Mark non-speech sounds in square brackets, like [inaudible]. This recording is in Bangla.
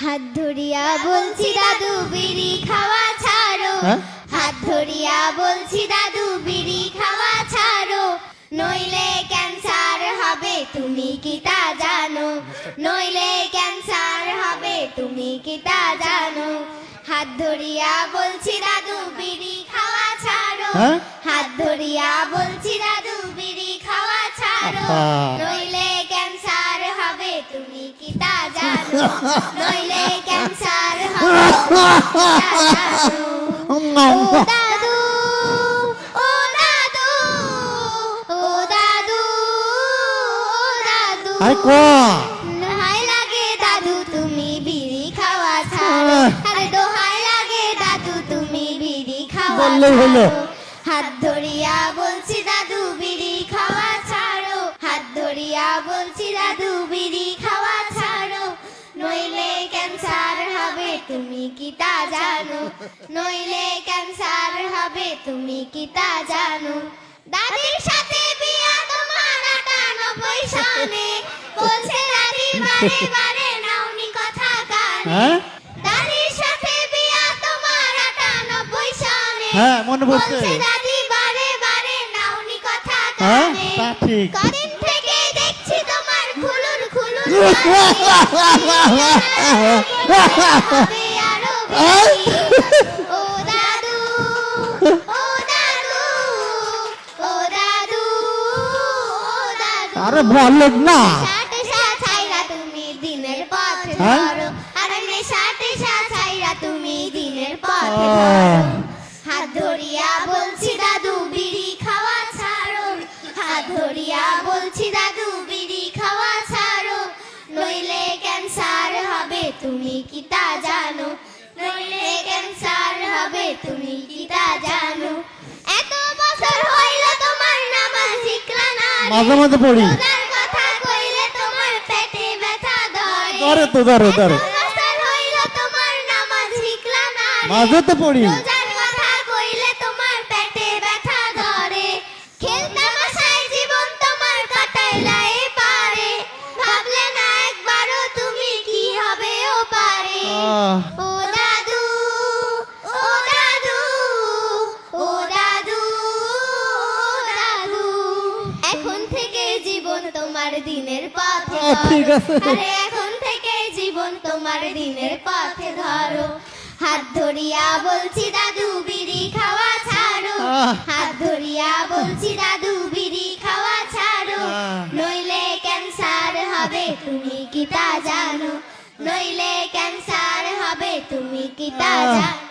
হাত ধরিয়া বলছি দাদু বিড়ি খাওয়া ছাড়ো। হ্যাঁ? হাত ধরিয়া বলছি দাদু বিড়ি খাওয়া ছাড়ো। নইলে ক্যান্সার হবে তুমি কি তা জানো? নইলে ক্যান্সার হবে তুমি কি তা জানো? হাত ধরিয়া বলছি দাদু বিড়ি খাওয়া ছাড়ো। হ্যাঁ? হাত ধরিয়া বলছি দাদু বিড়ি খাওয়া ছাড়ো। জানো নইলে ক্যান্সার হবে তুমি কি তা জানো? ও দাদু ও দাদু ও দাদু ও দাদু আরে ক দোহাই লাগে দাদু তুমি বিড়ি খাওয়া ছাড়ো আরে দোহাই লাগে দাদু তুমি বিড়ি খাওয়া বললেই হলো। হাত ধরিয়া বলছি দাদু বিড়ি খাওয়া ছাড়ো হাত ধরিয়া বলছি দাদু বিড়ি তুমি কি তা জানো? নইলে ক্যান্সার হবে তুমি কি তা জানো? দাদির সাথে বিয়া তোমার আটানব্বই সনে। বলছে দাদি বারে বারে নাওনি কথা কানে। হ্যাঁ? দাদির সাথে বিয়া তোমার আটানব্বই সনে। হ্যাঁ, মনে পড়ছে। বলছে দাদি বারে বারে নাওনি কথা হ্যাঁ, কানে। তা ঠিক। কদিন থেকে দেখছি তোমার খুলুর খুলুর [laughs] আরও দাদু ও দাদু আরে বলেন না। তুমি দিনের পথে হ্যাঁ? ধরো। আরে সাথে সাথাইরা তুমি দিনের পথে ধরো। হাত ধরিয়া বলছি দাদু বিড়ি খাওয়া ছাড়ো। হাত ধরিয়া বলছি দাদু বিড়ি খাওয়া ছাড়ো। নইলে ক্যান্সার হবে তুমি কি তা জানো? মাঝে মাঝে পড়ি। ধরে। তো ধরে ধরে। মাঝে তো পড়ি। রোজার তোমার দিনের পথে ঠিক আছে। আরে এখন থেকে জীবন তোমার দিনের পথে ধরো। হাত ধরিয়া বলছি দাদু বিড়ি খাওয়া ছাড়ো। হাত ধরিয়া বলছি দাদু বিড়ি খাওয়া ছাড়ো। নইলে ক্যান্সার হবে তুমি কি তা জানো? নইলে ক্যান্সার হবে তুমি কি তা জানো?